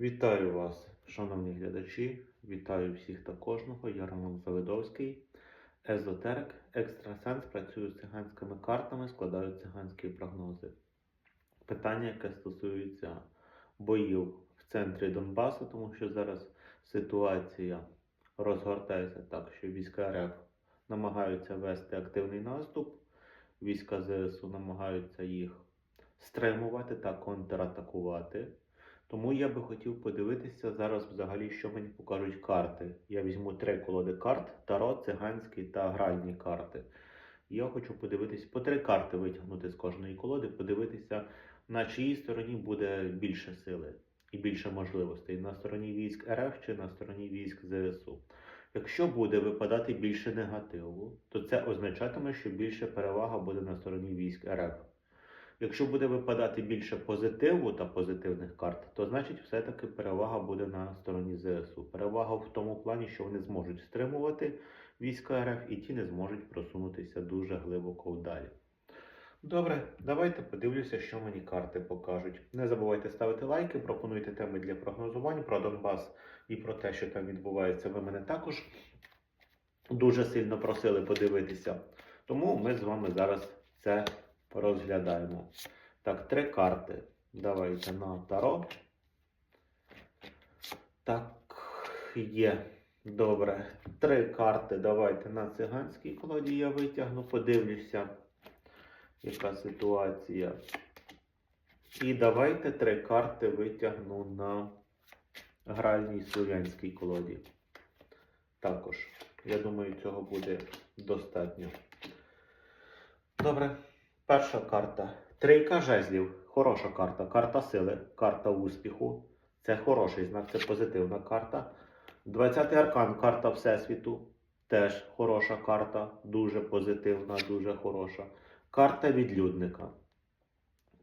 Вітаю вас, шановні глядачі. Вітаю всіх та кожного. Я Роман Завидовський, езотерик, екстрасенс, працюю з циганськими картами, складаю циганські прогнози. Питання, яке стосується боїв в центрі Донбасу, тому що зараз ситуація розгортається так, що війська РФ намагаються вести активний наступ, війська ЗСУ намагаються їх стримувати та контратакувати. Тому я би хотів подивитися зараз взагалі, що мені покажуть карти. Я візьму три колоди карт: таро, циганський та гральні карти. Я хочу подивитися по три карти витягнути з кожної колоди, подивитися, на чиїй стороні буде більше сили і більше можливостей на стороні військ РФ чи на стороні військ ЗСУ. Якщо буде випадати більше негативу, то це означатиме, що більше перевага буде на стороні військ РФ. Якщо буде випадати більше позитиву та позитивних карт, то значить все-таки перевага буде на стороні ЗСУ. Перевага в тому плані, що вони зможуть стримувати війська РФ і ті не зможуть просунутися дуже глибоко вдалі. Добре, давайте подивлюся, що мені карти покажуть. Не забувайте ставити лайки, пропонуйте теми для прогнозувань про Донбас і про те, що там відбувається. Ви мене також дуже сильно просили подивитися. Тому ми з вами зараз це розглядаємо. Так, три карти. Давайте на таро. Так, є. Добре. Три карти. Давайте на циганській колоді я витягну, подивлюся, яка ситуація. І давайте три карти витягну на гральній слов'янській колоді. Також. Я думаю, цього буде достатньо. Добре. Перша карта. Трійка жезлів. Хороша карта. Карта сили, карта успіху. Це хороший знак, це позитивна карта. 20-й аркан, карта Всесвіту. Теж хороша карта. Дуже позитивна, дуже хороша. Карта відлюдника.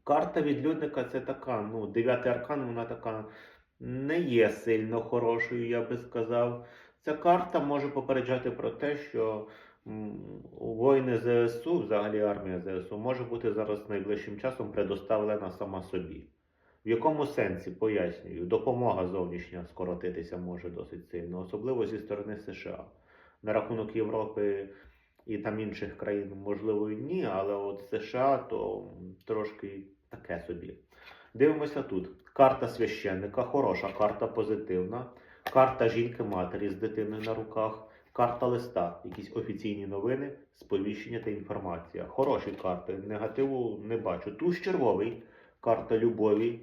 Карта відлюдника це така, ну, 9 аркан, вона така не є сильно хорошою, я би сказав. Ця карта може попереджати про те, що воїни ЗСУ, взагалі армія ЗСУ, може бути зараз найближчим часом предоставлена сама собі. В якому сенсі пояснюю, допомога зовнішня скоротитися може досить сильно, особливо зі сторони США. На рахунок Європи і там інших країн, можливо, і ні, але от США то трошки таке собі. Дивимося тут. Карта священника, хороша, карта позитивна, карта жінки-матері з дитиною на руках, карта листа, якісь офіційні новини, сповіщення та інформація. Хороші карти, негативу не бачу. Туз червовий, карта любові,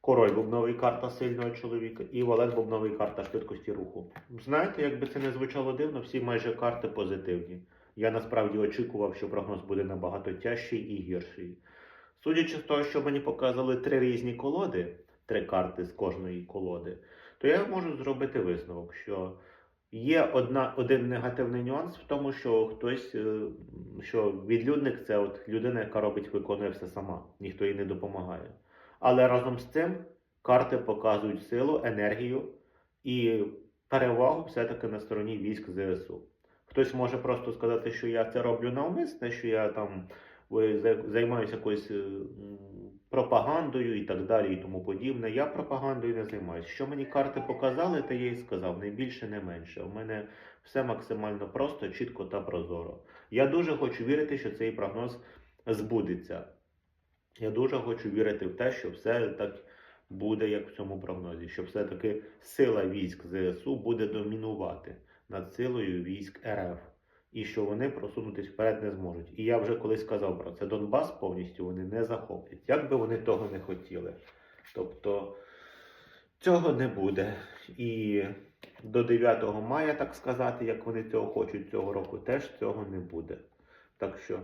король бубновий, карта сильного чоловіка, і валет бубновий, карта швидкості руху. Знаєте, як би це не звучало дивно, всі майже карти позитивні. Я насправді очікував, що прогноз буде набагато тяжчий і гірший. Судячи з того, що мені показали три різні колоди, три карти з кожної колоди, то я можу зробити висновок, що є одна, один негативний нюанс в тому, що хтось, е, що відлюдник це от людина, яка робить, виконує все сама, ніхто їй не допомагає. Але разом з цим карти показують силу, енергію і перевагу все-таки на стороні військ ЗСУ. Хтось може просто сказати, що я це роблю навмисне, що я там е, займаюся якоюсь е, пропагандою і так далі, і тому подібне. Я пропагандою не займаюся. Що мені карти показали, те я і сказав, не більше, не менше. У мене все максимально просто, чітко та прозоро. Я дуже хочу вірити, що цей прогноз збудеться. Я дуже хочу вірити в те, що все так буде, як в цьому прогнозі, що все-таки сила військ ЗСУ буде домінувати над силою військ РФ. І що вони просунутись вперед не зможуть. І я вже колись сказав про це. Донбас повністю вони не захоплять. Як би вони того не хотіли. Тобто цього не буде. І до 9 мая, так сказати, як вони цього хочуть цього року, теж цього не буде. Так що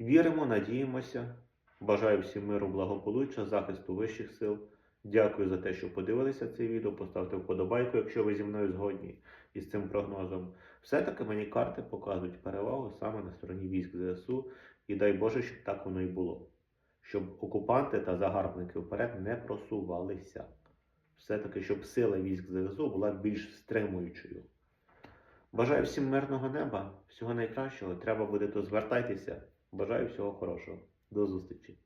віримо, надіємося. Бажаю всім миру, благополуччя, захисту вищих сил. Дякую за те, що подивилися це відео. Поставте вподобайку, якщо ви зі мною згодні із цим прогнозом. Все-таки мені карти показують перевагу саме на стороні військ ЗСУ, і дай Боже, щоб так воно і було. Щоб окупанти та загарбники вперед не просувалися. Все-таки, щоб сила військ ЗСУ була більш стримуючою. Бажаю всім мирного неба, всього найкращого. Треба буде, то звертайтеся. Бажаю всього хорошого. До зустрічі.